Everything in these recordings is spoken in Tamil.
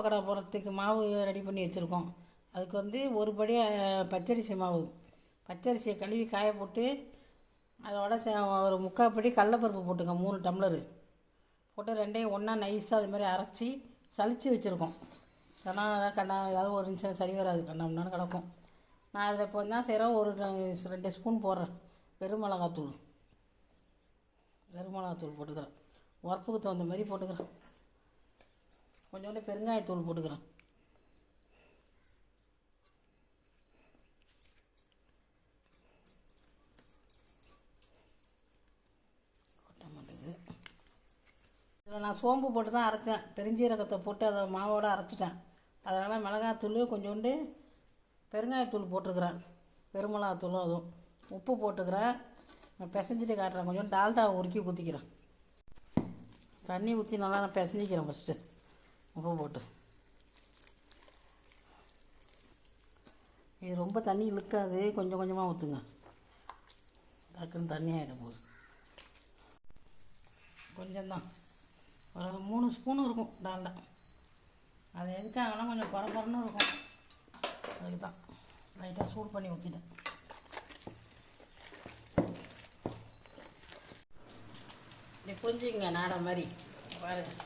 பூக்கடை போடுறதுக்கு மாவு ரெடி பண்ணி வச்சுருக்கோம். அதுக்கு வந்து ஒரு படி பச்சரிசி மாவு. பச்சரிசியை கழுவி காய போட்டு அதோட சே- ஒரு முக்கால் படி கடலப்பருப்பு போட்டுங்க மூணு டம்ளரு. போட்டு ரெண்டையும் ஒன்றா நைஸாக அது மாதிரி அரைச்சி சளிச்சு வச்சுருக்கோம். கண்ணா கண்ணா ஏதாவது ஒரு நிமிஷம் சரி வராது கண்ணாம்னாலும் கிடக்கும். நான் அதில் இப்போ என்ன செய்கிறேன் ஒரு ரெண்டு ஸ்பூன் போடுறேன் வெறுமிளகாத்தூள் வெறுமிளகாத்தூள் போட்டுக்கிறேன். உரப்புக்கு தகுந்த மாதிரி போட்டுக்கிறேன். கொஞ்சோண்டு பெருங்காயத்தூள் போட்டுக்கிறேன். இதில் நான் சோம்பு போட்டு தான் அரைச்சேன். பெருஞ்சீரகத்தை போட்டு அதை மாவோடு அரைச்சிட்டேன். அதனால் மிளகாத்தூள் கொஞ்சோண்டு பெருங்காயத்தூள் போட்டிருக்கிறேன் பெருமிளகாத்தூளும் அதுவும். உப்பு போட்டுக்கிறேன். பிசைஞ்சிட்டு காட்டுறேன். கொஞ்சோண்டு டால்டா உருக்கி ஊற்றிக்கிறேன் தண்ணி ஊற்றி நல்லா நான் பிசைஞ்சிக்கிறேன் ஃபஸ்ட்டு உப்பு போட்டு. இது ரொம்ப தண்ணி இழுக்காது கொஞ்சம் கொஞ்சமாக ஊற்றுங்க டக்குன்னு தண்ணி ஆகிடும் போகுது. கொஞ்சம்தான். ஒரு மூணு ஸ்பூன் இருக்கும் டால்டா. அது எதுக்காகனா கொஞ்சம் பரபரன்னு இருக்கும். அதுக்கு தான் லைட்டாக சூடு பண்ணி ஊற்றிட்டேன் இப்படி புரிஞ்சுங்க நாடை மாதிரி. பாருங்கள்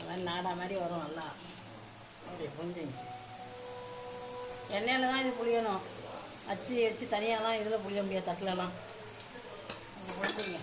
மாதிரி நாடா மாதிரி வரும் நல்லா. அப்படி புரிஞ்சுங்க எண்ணெயில் தான் இது புளியணும் அச்சு வச்சு தனியாகலாம் இதில் புளிய முடியாது தட்டிலலாம். அப்படி